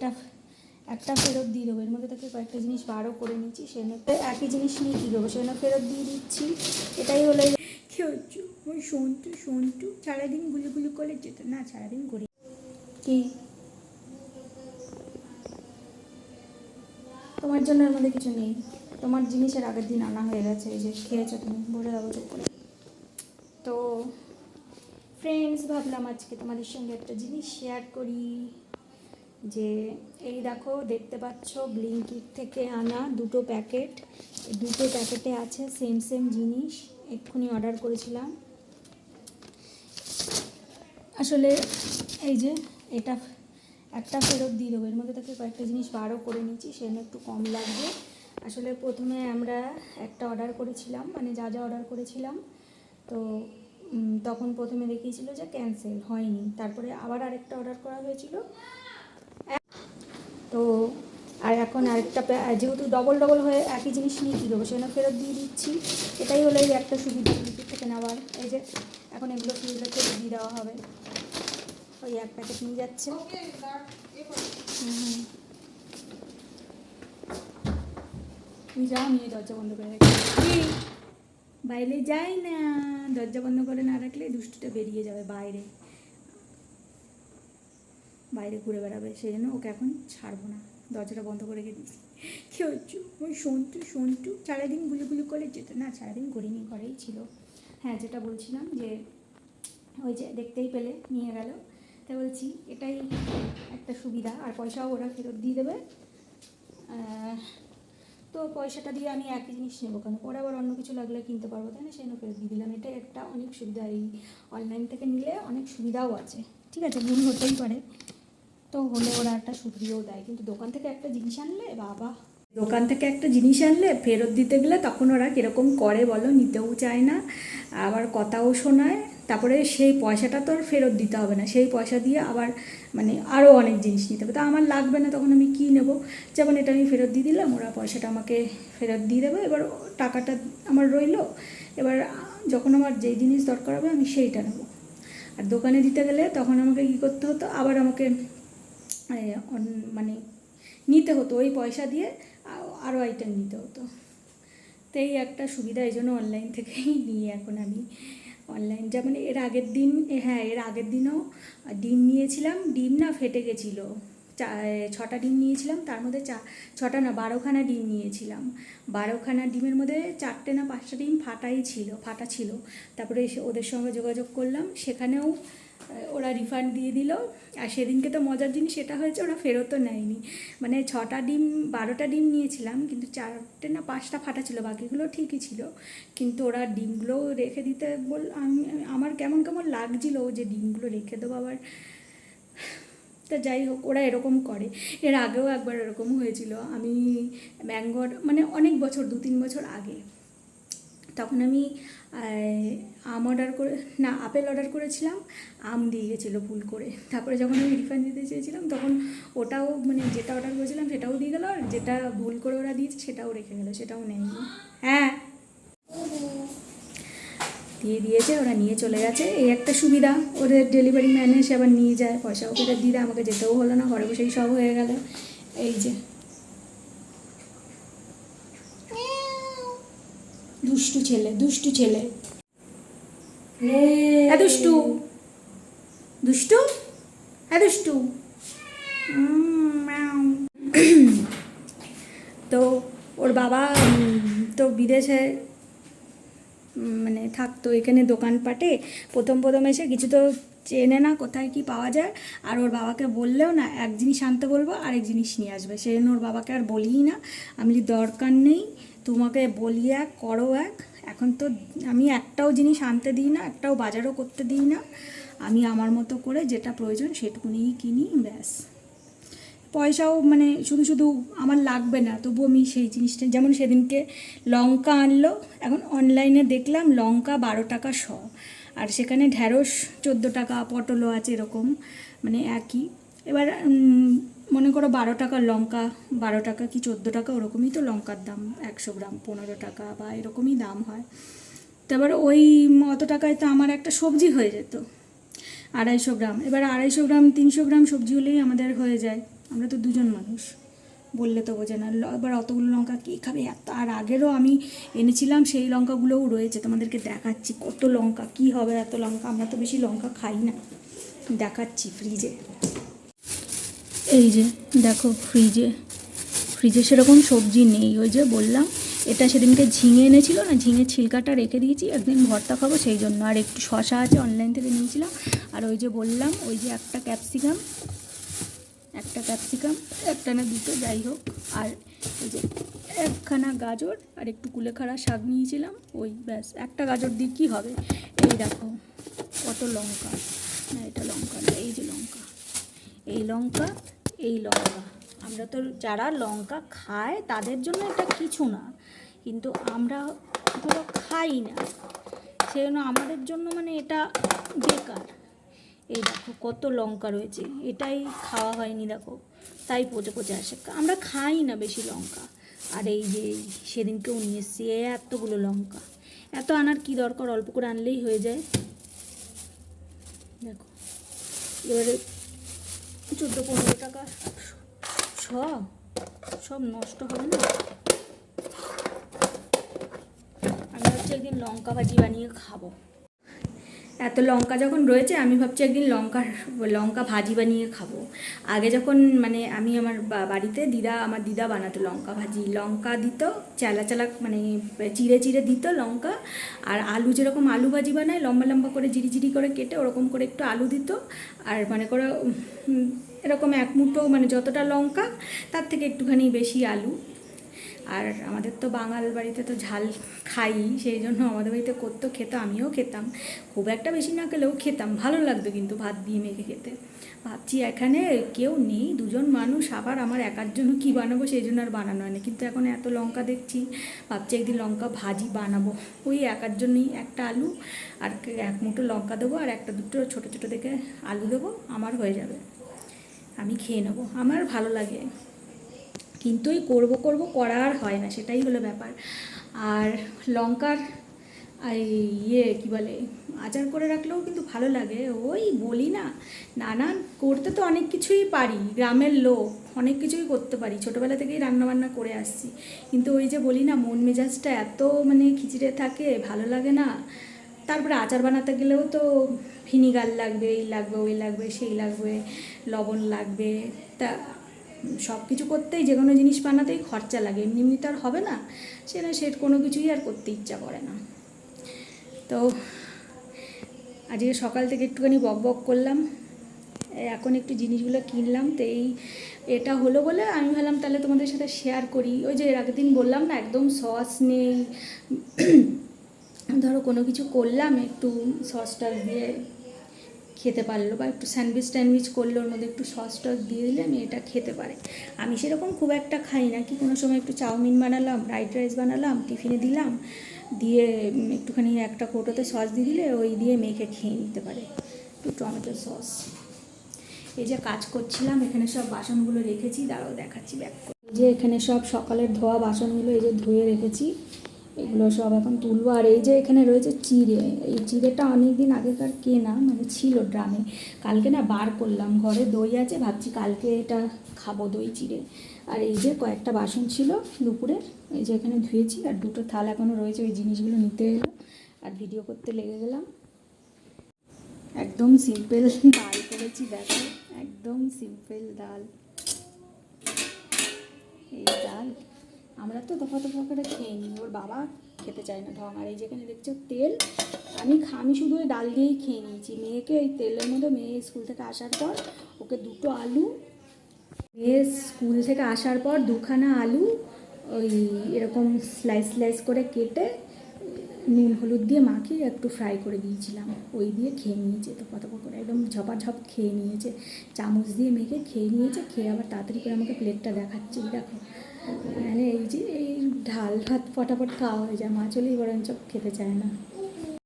এটা একটা ফেরত দিয়ে দেবো। এর মধ্যে থেকে কয়েকটা জিনিস বারও করে নিচ্ছি তো একই জিনিস নিয়ে কী দেবো সেজন্য ফেরত দিয়ে দিচ্ছি। এটাই হলো কী হচ্ছে? ওই সন্টু সন্টু সারাদিন গুলি গুলি করে যেত। না, সারাদিন করি। কি? তোমার জন্য এর মধ্যে কিছু নেই। তোমার জিনিসের আগের দিন আনা হয়ে গেছে, এই যে খেয়েছো তুমি বলে দেবো করে। তো ফ্রেন্ডস ভাবলাম আজকে তোমাদের সঙ্গে একটা জিনিস শেয়ার করি। যে এই দেখো, দেখতে পাচ্ছ ব্লিঙ্কিট থেকে আনা দুটো প্যাকেট। দুটো প্যাকেটে আছে সেম সেম জিনিস, এক্ষুনি অর্ডার করেছিলাম। আসলে এই যে এটা একটা ফেরত দিয়ে দেবো, এর মধ্যে থেকে কয়েকটা জিনিস বারও করে নিচ্ছি সেজন্য একটু কম লাগবে। আসলে প্রথমে আমরা একটা অর্ডার করেছিলাম মানে যা যা অর্ডার করেছিলাম, তো তখন প্রথমে দেখিয়েছিল যে ক্যান্সেল হয়নি। তারপরে আবার আরেকটা অর্ডার করা হয়েছিল তো আর এখন আরেকটা যেহেতু ডবল ডবল হয়ে একই জিনিস নিয়ে কী দেবো সেজন্য ফেরত দিয়ে দিচ্ছি। এটাই হলো এই একটা সুবিধা বিদ্যুৎ থেকে নেওয়ার। এই যে এখন এগুলো ফিরলে ফেরত দিয়ে দেওয়া হবে। ওই এক প্যাকেট নিয়ে যাচ্ছে। হুম। তুমি যাও এই দরজা বন্ধ করে রাখি বাইরে যাই না। দরজা বন্ধ করে না রাখলে দুষ্টুটা বেরিয়ে যাবে বাইরে। বাইরে ঘুরে বেড়াবে সেই জন্য ওকে এখন ছাড়বো না। দরজাটা বন্ধ করে রেখে দিয়েছি। কী হচ্ছে ওই সন্টু সন্টু, সারাদিন গুলি গুলি করে যেত না, সারাদিন করিনি ঘরেই ছিল। হ্যাঁ যেটা বলছিলাম যে, ওই যে দেখতেই পেলে, নিয়ে গেল। তাই বলছি, এটাই একটা সুবিধা, আর পয়সাও ওরা ফেরত দিয়ে দেবে। তো পয়সাটা দিয়ে আমি একই জিনিস নেব কেন? পরে আবার অন্য কিছু লাগলে কিনতে পারব, তাই না? সেই জন্য ফেরত দিয়ে দিলাম। এটাই একটা অনেক সুবিধা, এই অনলাইন থেকে নিলে অনেক সুবিধাও আছে। ঠিক আছে, ভুল হতেই পারে। তো হলে ওরা একটা সুবিধাও দেয়। কিন্তু দোকান থেকে একটা জিনিস আনলে, বাবা। দোকান থেকে একটা জিনিস আনলে, ফেরত দিতে গেলে তখন ওরা কীরকম করে বলো, নিতেও চায় না, আবার কথাও শোনায়। তারপরে সেই পয়সাটা তো আর ফেরত দিতে হবে না। সেই পয়সা দিয়ে আবার মানে আরও অনেক জিনিস নিতে হবে। তো আমার লাগবে না, তখন আমি কী নেব? যেমন এটা আমি ফেরত দিয়ে দিলাম, ওরা পয়সাটা আমাকে ফেরত দিয়ে দেবে। এবার টাকাটা আমার রইল। এবার যখন আমার যেই জিনিস দরকার হবে আমি সেইটা নেব। আর দোকানে দিতে গেলে তখন আমাকে কী করতে হতো? আবার আমাকে মানে নিতে হতো, ওই পয়সা দিয়ে আরও আইটেম নিতে হতো। তো এই একটা সুবিধা এই জন্য অনলাইন থেকেই নিই এখন আমি অনলাইন যেমন এর আগের দিন হ্যাঁ এর আগের দিনও ডিম নিয়েছিলাম। ডিম না ফেটে গেছিল। ছটা ডিম নিয়েছিলাম, তার মধ্যে চা, ছটা না, বারোখানা ডিম নিয়েছিলাম। বারোখানা ডিমের মধ্যে চারটে না, পাঁচটা ডিম ফাটাই ছিল, ফাটা ছিল। তারপরে এসে ওদের সঙ্গে যোগাযোগ করলাম। সেখানেও ওরা রিফান্ড দিয়ে দিল। আর সেদিনকে তো মজার জিনিস এটা হয়েছে ওরা ফেরতও নেয়নি। মানে ছটা ডিম, বারোটা ডিম নিয়েছিলাম, কিন্তু চারটে না পাঁচটা ফাটা ছিল, বাকিগুলো ঠিকই ছিল। কিন্তু ওরা ডিমগুলো রেখে দিতে বল, আমি আমার কেমন কেমন লাগছিল যে ডিমগুলো রেখে দেবো আবার। তা যাই হোক, ওরা এরকম করে। এর আগেও একবার এরকম হয়েছিল। আমি ম্যাঙ্গোর মানে অনেক বছর দু তিন বছর আগে। তখন আমি আম অর্ডার করে, না, আপেল অর্ডার করেছিলাম, আম দিয়ে গেছিল ভুল করে। তারপরে যখন আমি রিফান্ড দিতে চেয়েছিলাম, তখন ওটাও মানে যেটা অর্ডার করেছিলাম সেটাও দিয়ে গেলো, আর যেটা ভুল করে ওরা দিয়েছে সেটাও রেখে গেলো, সেটাও নেয়নি। হ্যাঁ। দিয়ে দিয়েছে, ওরা নিয়ে চলে গেছে। এই একটা সুবিধা, ওদের ডেলিভারি ম্যান এসে আবার নিয়ে যায় পয়সাও ফেরত দিয়ে আমাকে যেতেও হলো না, ঘরে বসেই সব হয়ে গেল। এই যে। দুষ্টু ছেলে দুষ্টু ছেলে। হ্যাঁ দুষ্টু। দুষ্টু? হ্যাঁ দুষ্টু। তো ওর বাবা তো বিদেশে মানে থাকতো এখানে দোকানপাটে। প্রথম প্রথম এসে কিছু তো চেনে না কোথায় কি পাওয়া যায়। আর ওর বাবাকে বললেও না এক জিনিস আনতে বলব আরেক জিনিস নিয়ে আসবে। সেই জন্য ওর বাবাকে আর বলিই না। আমি যদি দরকার নেই। তোমাকে বলি এক করো এক। এখন তো আমি একটাও জিনিস আনতে দিই না, একটাও বাজারও করতে দিই না। আমি আমার মতো করে যেটা প্রয়োজন সেটুকুনিই কিনি, ব্যাস। পয়সাও মানে শুধু শুধু আমার লাগবে না তবু আমি সেই জিনিসটা, যেমন সেদিনকে লঙ্কা আনলো, এখন অনলাইনে দেখলাম লঙ্কা বারো টাকা শ। আর সেখানে ঢ্যাঁড়স চোদ্দ টাকা, পটলও আছে এরকম মানে একই। এবার মনে করো বারো টাকার লঙ্কা, বারো টাকা কি চোদ্দ টাকা, ওরকমই তো লঙ্কার দাম, একশো গ্রাম, পনেরো টাকা বা এরকমই দাম হয়। তো এবার ওই অত টাকায় তো আমার একটা সবজি হয়ে যেত, আড়াইশো গ্রাম। এবার আড়াইশো গ্রাম, তিনশো গ্রাম সবজি হলেই আমাদের হয়ে যায়। আমরা তো দুজন মানুষ, বললে তো বোঝে না। এবার অতগুলো লঙ্কা কী খাবে? এত, আর আগেরও আমি এনেছিলাম, সেই লঙ্কাগুলোও রয়েছে, তোমাদেরকে দেখাচ্ছি। কত লঙ্কা, কি হবে এত লঙ্কা? আমরা তো বেশি লঙ্কা খাই না। দেখাচ্ছি ফ্রিজে এই যে, দেখো ফ্রিজে ফ্রিজে সেরকম সবজি নেই, ওই যে বললাম। এটা সেদিনকে ঝিঙে এনেছিল না, ঝিঙে ছিলকাটা রেখে দিয়েছি, একদিন ভর্তা খাব সেই জন্য। আর একটু শশা আছে অনলাইন থেকে নিয়েছিলাম। আর ওই যে বললাম, ওই যে একটা ক্যাপসিকাম একটা ক্যাপসিকাম একটা না দুটো, যাই হোক। আর এই যে একখানা গাজর আর একটু কুলেখাড়া শাক নিয়েছিলাম, ওই ব্যাস। একটা গাজর দিয়ে কী হবে? এই দেখো, কত লঙ্কা। না, এটা লঙ্কা না, এই যে লঙ্কা। এই লঙ্কা এই লঙ্কা। আমরা তো যারা লঙ্কা খায়, তাদের জন্য এটা কিছু না। কিন্তু আমরা ধরো খাই না। সেই জন্য আমাদের জন্য মানে এটা বেকার। এই দেখো, কত লঙ্কা রয়েছে। এটাই খাওয়া হয়নি, দেখো। তাই পচে পচে আসে। আমরা খাই না বেশি লঙ্কা। আর এই যে সেদিনকেও নিয়ে এসছি এতগুলো লঙ্কা। এত আনার কি দরকার? অল্প করে আনলেই হয়ে যায়। দেখো, এবারে চোদ্দ পনেরো টাকা। ছ সব নষ্ট হবে না? আমি হচ্ছে একদিন লঙ্কা ভাজি বানিয়ে খাব। এত লঙ্কা যখন রয়েছে, আমি ভাবছি একদিন লঙ্কা লঙ্কা ভাজি বানিয়ে খাব। আগে যখন মানে আমি আমার বাড়িতে দিদা, আমার দিদা বানাতো লঙ্কা ভাজি। লঙ্কা দিত, চালা চালা মানে চিড়ে চিড়ে দিত লঙ্কা, আর আলু যেরকম আলু ভাজি বানায়, লম্বা লম্বা করে জিরি করে কেটে ওরকম করে একটু আলু দিত। আর মানে করে এরকম এক মুঠো মানে যতটা লঙ্কা, তার থেকে একটুখানি বেশি আলু। আর আমাদের তো বাঙাল বাড়িতে তো ঝাল খাই, সেই জন্য আমাদের বাড়িতে করতো, খেতো, আমিও খেতাম। খুব একটা বেশি না খেলেও খেতাম, ভালো লাগতো কিন্তু ভাত দিয়ে মেখে খেতে। ভাবছি এখানে কেউ নেই, দুজন মানুষ, আবার আমার একার জন্য কী বানাবো সেই জন্য আর বানানো হয়নি। কিন্তু এখন এত লঙ্কা দেখছি, ভাবছি একদিন লঙ্কা ভাজি বানাবো। ওই একার জন্যই একটা আলু আর এক মুঠো লঙ্কা দেবো আর একটা দুটো ছোটো ছোটো দেখে আলু দেবো, আমার হয়ে যাবে। আমি খেয়ে নেব, আমার ভালো লাগে। কিন্তু ওই করব করব করা আর হয় না, সেটাই হলো ব্যাপার। আর লঙ্কার এই ইয়ে কী বলে, আচার করে রাখলেও কিন্তু ভালো লাগে। ওই বলি না নানান করতে তো অনেক কিছুই পারি, গ্রামের লোক, অনেক কিছুই করতে পারি। ছোটোবেলা থেকেই রান্নাবান্না করে আসছি। কিন্তু ওই যে বলি না, মন মেজাজটা এত মানে খিচিড়ে থাকে, ভালো লাগে না। তারপরে আচার বানাতে গেলেও তো ভিনিগার লাগবে, এই লাগবে, ওই লাগবে, সেই লাগবে, লবণ লাগবে। তা সব কিছু করতেই যে কোনো জিনিস বানাতেই খরচা লাগে। এমনি এমনি তো আর হবে না। সেটা সে কোনো কিছুই আর করতে ইচ্ছা করে না। তো আজকে সকাল থেকে একটুখানি বক বক করলাম। এখন একটু জিনিসগুলো কিনলাম। তো এই এটা হলো বলে আমি ভাবলাম তাহলে তোমাদের সাথে শেয়ার করি। ওই যে এর আগের দিন বললাম না, একদম সস নেই। ধরো কোনো কিছু করলাম একটু সস টস দিয়ে খেতে পারল বা একটু স্যান্ডউইচ ট্যান্ডউইচ করল ওর মধ্যে একটু সস টস দিয়ে দিলে আমি এটা খেতে পারে। আমি সেরকম খুব একটা খাই না কি কোনো সময় একটু চাউমিন বানালাম, ফ্রাইড রাইস বানালাম, টিফিনে দিলাম, দিয়ে একটুখানি একটা কৌটোতে সস দিয়ে দিলে ওই দিয়ে মেখে খেয়ে নিতে পারে একটু টমেটো সস। এই যে কাজ করছিলাম, এখানে সব বাসনগুলো রেখেছি, দাঁড়াও দেখাচ্ছি ব্যাক যে এখানে সব সকালের ধোয়া বাসনগুলো এই যে ধুয়ে রেখেছি এগুলো সব এখন তুলবো। আর এই যে এখানে রয়েছে চিড়ে, এই চিড়েটা অনেক দিন আগেকার কেনা মানে ছিল ড্রামে। কালকে না বার করলাম, ঘরে দই আছে, ভাবছি কালকে এটা খাব দই, চিড়ে। আর এই যে কয়েকটা বাসন ছিল দুপুরের, এই যে এখানে ধুয়েছি, আর দুটো থাল এখনও রয়েছে, ওই জিনিসগুলো নিতে এলো, আর ভিডিও করতে লেগে গেলাম। একদম সিম্পল ডাল করেছি, দেখো, একদম সিম্পল ডাল। আমরা তো দফা দফা করে খেয়ে নিই ওর বাবা খেতে চায় না। ঢং আর এই যেখানে দেখছ তেল, আমি আমি শুধু ওই ডাল দিয়েই খেয়ে নিয়েছি। মেয়েকে ওই তেলের মধ্যে, মেয়ে স্কুল থেকে আসার পর, ওকে দুটো আলু, মেয়ে স্কুল থেকে আসার পর দুখানা আলু, ওই এরকম স্লাইস স্লাইস করে কেটে, নুন হলুদ দিয়ে মাখিয়ে একটু ফ্রাই করে দিয়েছিলাম। ওই দিয়ে খেয়ে নিয়েছে তো কত করে একদম ঝপাঝপ খেয়ে নিয়েছে। চামচ দিয়ে মেখে খেয়ে নিয়েছে, খেয়ে আবার তাড়াতাড়ি করে আমাকে প্লেটটা দেখাচ্ছে। দেখো মানে এই যে এই ঢাল ভাত ফটাফট খাওয়া হয়ে যায় মাছ হলেই বরঞ্চ খেতে চায় না।